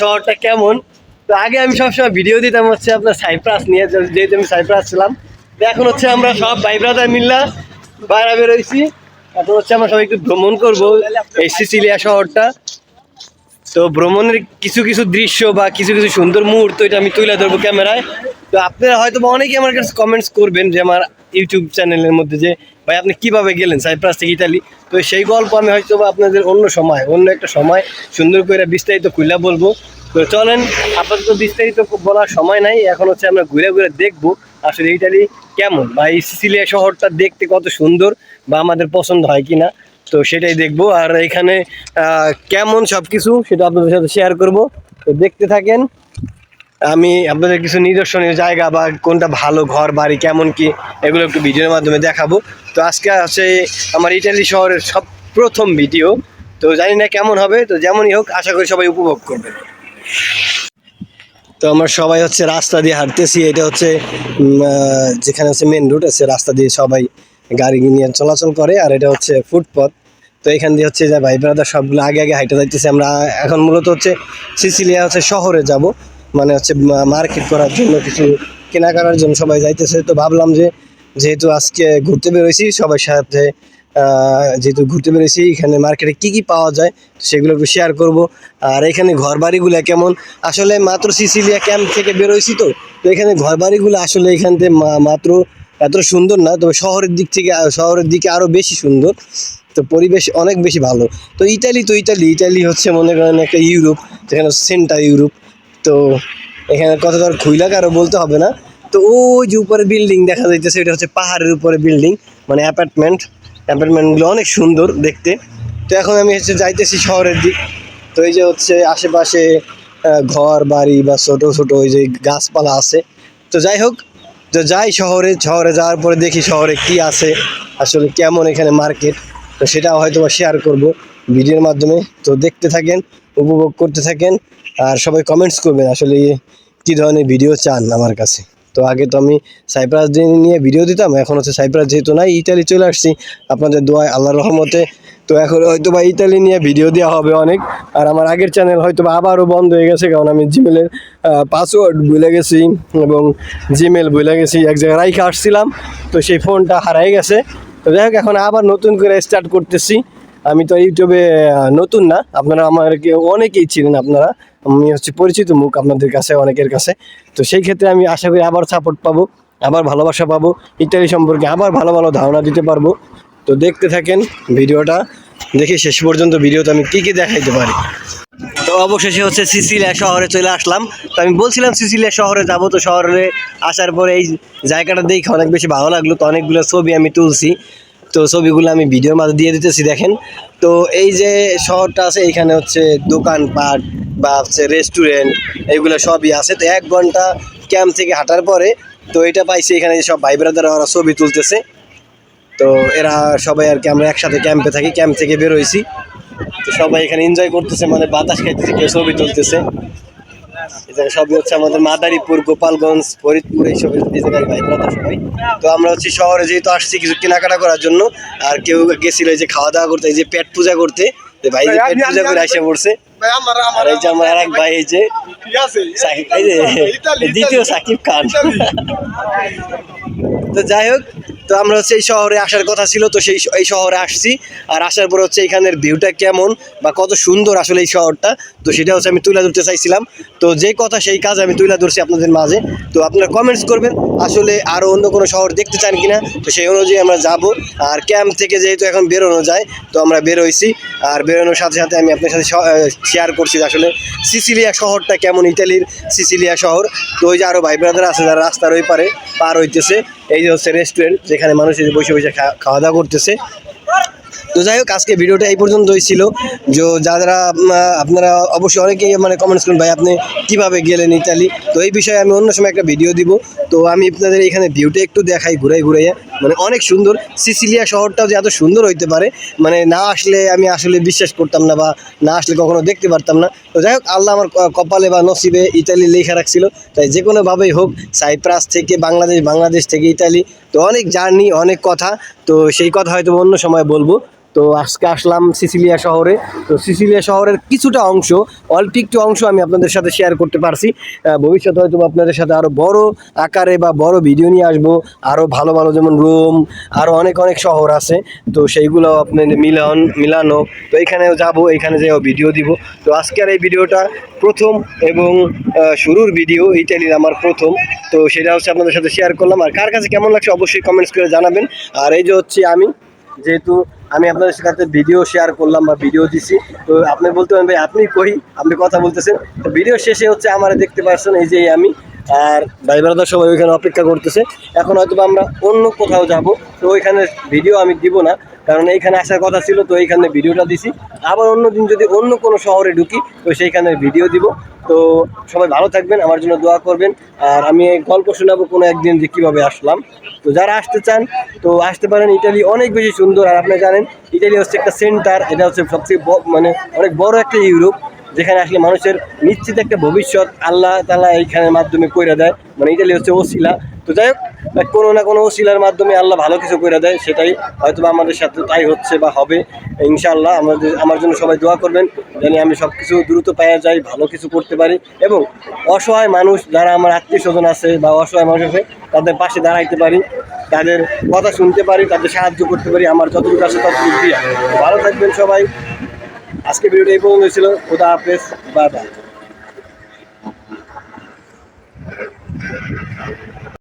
শহরটা কেমন? তো আগে আমি সবসময় ভিডিও দিতাম হচ্ছে আপনার সাইপ্রাস নিয়ে যেহেতু আমি সাইপ্রাস ছিলাম। তো এখন হচ্ছে আমরা সব ভাই ব্রাদার মিল্লা বাইরে বেরোইছি। এখন হচ্ছে আমরা সবাই একটু ভ্রমণ করব এই সিসিলিয়া শহরটা। তো ভ্রমণের কিছু কিছু দৃশ্য বা কিছু কিছু সুন্দর মুহূর্ত এটা আমি তুলে ধরবো ক্যামেরায়। তো আপনারা হয়তো বা অনেকেই আমার কাছে কমেন্টস করবেন যে আমার ইউটিউব চ্যানেলের মধ্যে যে ভাই, আপনি কীভাবে গেলেন? সাইপ্রাস থেকে ইতালি তো সেই গল্প আমি হয়তো আপনাদের অন্য সময়, অন্য একটা সময় সুন্দর করে বিস্তারিত খুলে বলব। তো চলেন, আপাতত বিস্তারিত বলার সময় নাই, এখন হচ্ছে আমরা ঘুরে ঘুরে দেখব আসলে ইটালি কেমন। বা এই সিসিলিয়া শহরটা দেখতে কত সুন্দর বা আমাদের পছন্দ হয় কিনা, তো সেটাই দেখব। আর এখানে কেমন সব কিছু সেটা আপনাদের সাথে শেয়ার করব। তো দেখতে থাকেন, আমি আপনাদের কিছু নিদর্শনীয় জায়গা বা কোনটা ভালো ঘর, বাড়ি কেমন কি, এগুলো একটু ভিডিওর মাধ্যমে দেখাবো। তো আজকে হচ্ছে আমার ইটালি শহরের সব প্রথম ভিডিও। তো জানি না কেমন হবে, তো যেমনই হোক, আশা করি সবাই উপভোগ করবে। তো আমরা সবাই হচ্ছে রাস্তা দিয়ে হাঁটতেছি, এটা হচ্ছে যেখানে হচ্ছে মেন রুট আছে, রাস্তা দিয়ে সবাই গাড়ি নিয়ে চলাচল করে, আর এটা হচ্ছে ফুটপথ। তো এখান দিয়ে হচ্ছে যে ভাই ব্রাদার সবগুলো আগে আগে হাইটে যাইতেছে, আমরা এখন মূলত হচ্ছে সিসিলিয়া হচ্ছে শহরে যাব। মানে হচ্ছে মার্কেট করার জন্য, কিছু কেনাকাটার জন্য সবাই যাইতেছে। তো ভাবলাম যে যেহেতু আজকে ঘুরতে বেরোইছি, সবার সাথে যেহেতু ঘুরতে বেরোইছি, এখানে মার্কেটে কি কি পাওয়া যায় সেগুলো একটু শেয়ার করব। আর এখানে ঘর বাড়িগুলো কেমন? আসলে মাত্র সিসিলিয়া ক্যাম্প থেকে বেরোইছি তো তো এখানে ঘর বাড়িগুলো আসলে এখান থেকে মাত্র এত সুন্দর না, তবে শহরের দিক থেকে, শহরের দিকে আরও বেশি সুন্দর, তো পরিবেশ অনেক বেশি ভালো। তো ইতালি তো ইতালি ইতালি হচ্ছে মনে করেন একটা ইউরোপ, যেখানে সেন্টার ইউরোপ, তো এখানে কথা তো আর খুইলা আরও বলতে হবে না। তো ওই যে উপরে বিল্ডিং দেখা যাইতেছে, এটা হচ্ছে পাহাড়ের উপরে বিল্ডিং মানে অ্যাপার্টমেন্ট অ্যাপার্টমেন্টগুলো অনেক সুন্দর দেখতে। তো এখন আমি হচ্ছে যাইতেছি শহরের দিক। তো এই যে হচ্ছে আশেপাশে ঘর, বাড়ি বা ছোট ছোট ওই যে গাছপালা আছে। তো যাই হোক, তো যাই শহরে শহরে যাওয়ার পরে দেখি শহরে কি আছে, আসলে কেমন এখানে মার্কেট তো সেটা হয়তো বা শেয়ার করব ভিডিওর মাধ্যমে। তো দেখতে থাকেন, উপভোগ করতে থাকেন, আর সবাই কমেন্টস করবেন আসলে কী ধরনের ভিডিও চান আমার কাছে। তো আগে তো আমি সাইপ্রাস নিয়ে ভিডিও দিতাম, এখন হচ্ছে সাইপ্রাস যেহেতু নাই, ইতালি চলে আসছি। আপনাদের দোয়ায় আল্লাহর রহমতে। তো এখন হয়তো বা ইতালি নিয়ে ভিডিও দেওয়া হবে অনেক। আর আমার আগের চ্যানেল হয়তো বা আবারও বন্ধ হয়ে গেছে, কারণ আমি জিমেলের পাসওয়ার্ড ভুলে গেছি এবং জিমেল ভুলে গেছি। এক জায়গায় রাইখে আসছিলাম, তো সেই ফোনটা হারাই গেছে। তো যাই হোক, এখন আবার নতুন করে স্টার্ট করতেছি। আমি তো ইউটিউবে নতুন না। আপনারা আমাকে অনেকেই ছিলেন আপনারা। আমি হচ্ছে পরিচিত মুখ আপনাদের কাছে, অনেকের কাছে। তো সেই ক্ষেত্রে আমি আশা করি আবার সাপোর্ট পাবো, আবার ভালোবাসা পাবো, ইত্যাদি সম্পর্কে আবার ভালো ভালো ধারণা দিতে পারব। তো দেখতে থাকেন ভিডিওটা। দেখি শেষ পর্যন্ত ভিডিওতে আমি কী কী দেখাইতে পারি। তো অবশেষে হচ্ছে সিসিলিয়া শহরে চলে আসলাম। তো আমি বলছিলাম সিসিলিয়া শহরে যাব, তো শহরে আসার পরে এই জায়গাটা দেখে অনেক বেশি ভালো লাগল। তো অনেকগুলো ছবি আমি তুলছি। তো ছবিগুলো আমি ভিডিওর মাঝে দিয়ে দিতেছি, দেখেন। তো এই যে শহরটা আছে, এখানে হচ্ছে দোকানপাট বা হচ্ছে রেস্টুরেন্ট এইগুলো সবই আছে। তো এক ঘণ্টা ক্যাম্প থেকে হাঁটার পরে, তো এটা পাইছি এখানে সব ভাই ব্রাদাররা ওরা ছবি তুলতেছে। তো এরা সবাই আর কি, আমরা একসাথে ক্যাম্পে থাকি ক্যাম্প থেকে বেরোইছি তো সবাই এখানে এনজয় করতেছে মানে বাতাস খাইতেছে, কেউ ছবি তুলতেছে। এই সবই হচ্ছে আমাদের মাদারীপুর গোপালগঞ্জ ফরিদপুর এইসব এই জায়গায় ভাই সবাই। তো আমরা হচ্ছে শহরে যেহেতু আসছি কিছু কেনাকাটা করার জন্য আর কেউ গেছিল এই যে খাওয়া দাওয়া করতে এই যে পেট পূজা করতে ভাই যে পেট পূজা করে আসে পড়ছে। আর এই যে আমার আর এক ভাই এই যে দ্বিতীয় সাকিব খান। তো যাই হোক তো আমরা হচ্ছে এই শহরে আসার কথা ছিল, তো সেই এই শহরে আসছি। আর আসার পর হচ্ছে এখানের ভিউটা কেমন বা কত সুন্দর আসলে এই শহরটা, তো সেটা হচ্ছে আমি তুলে ধরতে চাইছিলাম। তো যে কথা সেই কাজ আমি তুলে ধরছি আপনাদের মাঝে। তো আপনারা কমেন্টস করবেন আসলে আরও অন্য কোনো শহর দেখতে চান কিনা, তো সেই অনুযায়ী আমরা যাব। আর ক্যাম্প থেকে যেহেতু এখন বেরোনো যায়, তো আমরা বেরোইছি। আর বেরোনোর সাথে সাথে আমি আপনার সাথে শেয়ার করছি আসলে সিসিলিয়া শহরটা কেমন, ইতালির সিসিলিয়া শহর। তো ওই যে আরও ভাই ব্রাদার আছে, যারা রাস্তার ওই পারে পার হইতেছে। এই যে হচ্ছে রেস্টুরেন্ট যেখানে মানুষ বসে বসে খাওয়া দাওয়া করতেছে। তো যাই হোক, আজকে ভিডিওটা এই পর্যন্তই ছিল। যে যারা আপনারা অবশ্যই অনেকেই মানে কমেন্টস করুন, ভাই, আপনি কীভাবে গেলেন ইতালি? তো এই বিষয়ে আমি অন্য সময় একটা ভিডিও দিব। তো আমি আপনাদের এখানে ভিউটা একটু দেখাই, ঘুরাই ঘুরাইয়া মানে অনেক সুন্দর। সিসিলিয়া শহরটাও যে এত সুন্দর হইতে পারে মানে না আসলে আমি আসলে বিশ্বাস করতাম না বা না আসলে কখনো দেখতে পারতাম না। তো যাই হোক, আল্লাহ আমার কপালে বা নসিবে ইতালি লেখা রাখছিল। তাই যে কোনোভাবেই হোক, সাইপ্রাস থেকে বাংলাদেশ বাংলাদেশ থেকে ইতালি। তো অনেক জার্নি, অনেক কথা। তো সেই কথা হয়তো অন্য সময় বলব। তো আজকে আসলাম সিসিলিয়া শহরে। তো সিসিলিয়া শহরের কিছুটা অংশ অল্প একটু অংশ আমি আপনাদের সাথে শেয়ার করতে পারছি। ভবিষ্যতে হয়তো আপনাদের সাথে আরও বড় আকারে বা বড় ভিডিও নিয়ে আসব। আরও ভালো ভালো যেমন রোম আরও অনেক অনেক শহর আছে। তো সেইগুলো আপনার মিলন, মিলানো। তো এখানেও যাব, এখানে যেও ভিডিও দিব। তো আজকের এই ভিডিওটা প্রথম এবং শুরুর ভিডিও ইটালির আমার প্রথম। তো সেটা হচ্ছে আপনাদের সাথে শেয়ার করলাম। আর কার কাছে কেমন লাগছে অবশ্যই কমেন্টস করে জানাবেন। আর এই যে হচ্ছে আমি, যেহেতু আমি আপনাদের সাথে ভিডিও শেয়ার করলাম বা ভিডিও দিছি। তো আপনি বলতে পারেন, ভাই, আপনি কই? আপনি কথা বলতেছেন। তো ভিডিও শেষে হচ্ছে আমার দেখতে পাচ্ছেন এই যে আমি। আর ভাই ব্রাদার সবাই ওইখানে অপেক্ষা করতেছে। এখন হয়তো আমরা অন্য কোথাও যাব, তো ওইখানে ভিডিও আমি দিব না। কারণ এইখানে আসার কথা ছিল, তো এইখানে ভিডিওটা দিছি। আবার অন্য দিন যদি অন্য কোনো শহরে ঢুকি, তো সেইখানে ভিডিও দিব। তো সবাই ভালো থাকবেন, আমার জন্য দোয়া করবেন। আর আমি গল্প শোনাবো কোনো একদিন যে কীভাবে আসলাম। তো যারা আসতে চান, তো আসতে পারেন। ইটালি অনেক বেশি সুন্দর, আর আপনি জানেন, ইটালি হচ্ছে একটা সেন্টার এটা হচ্ছে সবচেয়ে মানে অনেক বড় একটা ইউরোপ। যেখানে আসলে মানুষের নিশ্চিত একটা ভবিষ্যৎ আল্লাহ তালা এইখানের মাধ্যমে কইরা দেয়। মানে ইটালি হচ্ছে ওসিলা। তো যাই হোক কোনো না কোনো ওসিলার মাধ্যমে আল্লাহ ভালো কিছু করে দেয়, সেটাই হয়তো আমাদের সাথে তাই হচ্ছে বা হবে। ইনশাআল্লাহ আমাদের, আমার জন্য সবাই দোয়া করবেন, জানি আমি সব কিছু দ্রুত পাওয়া যাই, ভালো কিছু করতে পারি। এবং অসহায় মানুষ যারা আমার আত্মীয় স্বজন আছে বা অসহায় মানুষ আছে, তাদের পাশে দাঁড়াইতে পারি, তাদের কথা শুনতে পারি, তাদের সাহায্য করতে পারি, আমার যতটুকু আছে ততটুকু দিয়া। ভালো থাকবেন সবাই। আজকে ভিডিওটা এই পর্যন্ত ছিল। খুদা হাফেজ। Bye bye.